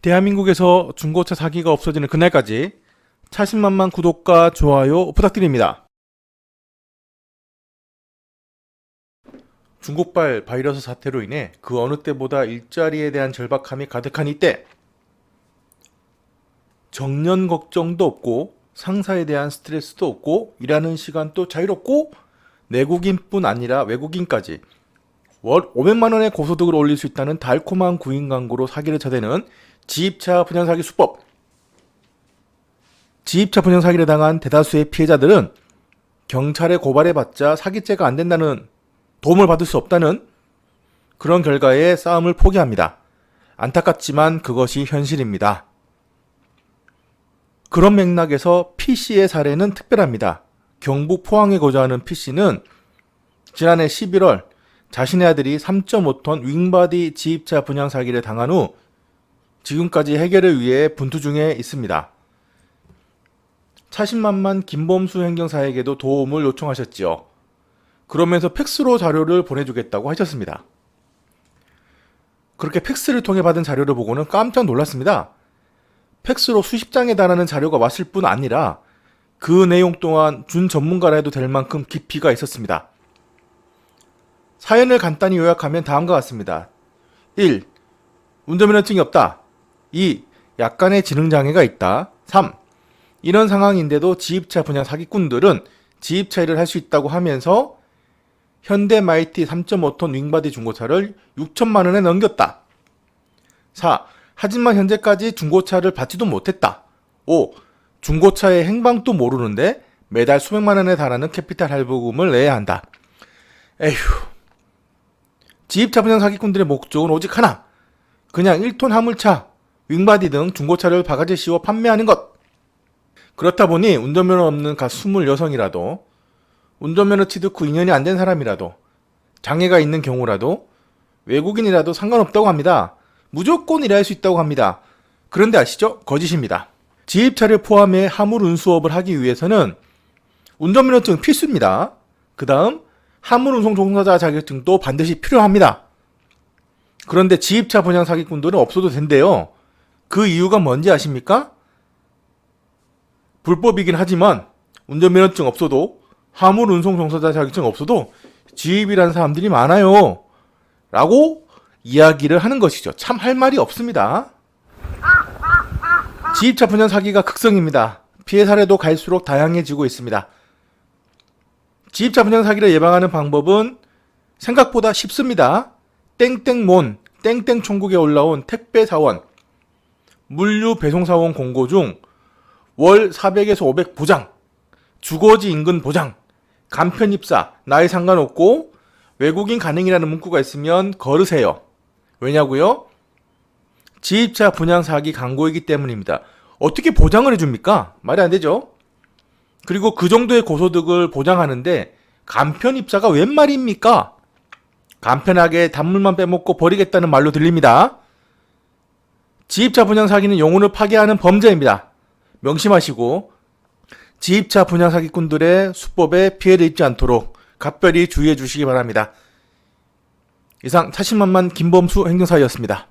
대한민국에서 중고차 사기가 없어지는 그날까지 차신만만 구독과 좋아요 부탁드립니다. 중국발 바이러스 사태로 인해 그 어느 때보다 일자리에 대한 절박함이 가득한 이때 정년 걱정도 없고 상사에 대한 스트레스도 없고 일하는 시간도 자유롭고 내국인뿐 아니라 외국인까지 월 500만 원의 고소득을 올릴 수 있다는 달콤한 구인 광고로 사기를 쳐대는 지입차 분양 사기 수법. 지입차 분양 사기를 당한 대다수의 피해자들은 경찰에 고발해봤자 사기죄가 안 된다는 도움을 받을 수 없다는 그런 결과에 싸움을 포기합니다. 안타깝지만 그것이 현실입니다. 그런 맥락에서 P씨의 사례는 특별합니다. 경북 포항에 거주하는 P씨는 지난해 11월 자신의 아들이 3.5톤 윙바디 지입차 분양 사기를 당한 후 지금까지 해결을 위해 분투 중에 있습니다. 차신만만 김범수 행정사에게도 도움을 요청하셨지요. 그러면서 팩스로 자료를 보내주겠다고 하셨습니다. 그렇게 팩스를 통해 받은 자료를 보고는 깜짝 놀랐습니다. 팩스로 수십 장에 달하는 자료가 왔을 뿐 아니라 그 내용 또한 준 전문가라 해도 될 만큼 깊이가 있었습니다. 사연을 간단히 요약하면 다음과 같습니다. 1. 운전면허증이 없다. 2. 약간의 지능장애가 있다. 3. 이런 상황인데도 지입차 분양 사기꾼들은 지입차 일을 할수 있다고 하면서 현대 마이티 3.5톤 윙바디 중고차를 6천만 원에 넘겼다. 4. 하지만 현재까지 중고차를 받지도 못했다. 5. 중고차의 행방도 모르는데 매달 수백만 원에 달하는 캐피탈 할부금을 내야 한다. 에휴. 지입차 분양 사기꾼들의 목적은 오직 하나. 그냥 1톤 화물차, 윙바디 등 중고차를 바가지 씌워 판매하는 것. 그렇다 보니 운전면허 없는 가 26이라도 운전면허 취득 후 2년이 안 된 사람이라도 장애가 있는 경우라도 외국인이라도 상관없다고 합니다. 무조건 일할 수 있다고 합니다. 그런데 아시죠? 거짓입니다. 지입차를 포함해 화물 운수업을 하기 위해서는 운전면허증 필수입니다. 그 다음 화물 운송 종사자 자격증도 반드시 필요합니다. 그런데 지입차 분양 사기꾼들은 없어도 된대요. 그 이유가 뭔지 아십니까? 불법이긴 하지만 운전면허증 없어도 화물 운송 종사자 자격증 없어도 지입이라는 사람들이 많아요. 라고 이야기를 하는 것이죠. 참 할 말이 없습니다. 지입차 분양 사기가 극성입니다. 피해 사례도 갈수록 다양해지고 있습니다. 지입차 분양 사기를 예방하는 방법은 생각보다 쉽습니다. 땡땡몬, 땡땡 총국에 올라온 택배 사원, 물류 배송 사원 공고 중 월 400에서 500 보장, 주거지 인근 보장, 간편 입사, 나이 상관없고 외국인 가능이라는 문구가 있으면 걸으세요. 왜냐고요? 지입차 분양 사기 광고이기 때문입니다. 어떻게 보장을 해줍니까? 말이 안 되죠. 그리고 그 정도의 고소득을 보장하는데 간편 입사가 웬 말입니까? 간편하게 단물만 빼먹고 버리겠다는 말로 들립니다. 지입차 분양 사기는 영혼을 파괴하는 범죄입니다. 명심하시고 지입차 분양 사기꾼들의 수법에 피해를 입지 않도록 각별히 주의해 주시기 바랍니다. 이상 차신만만 김범수 행정사였습니다.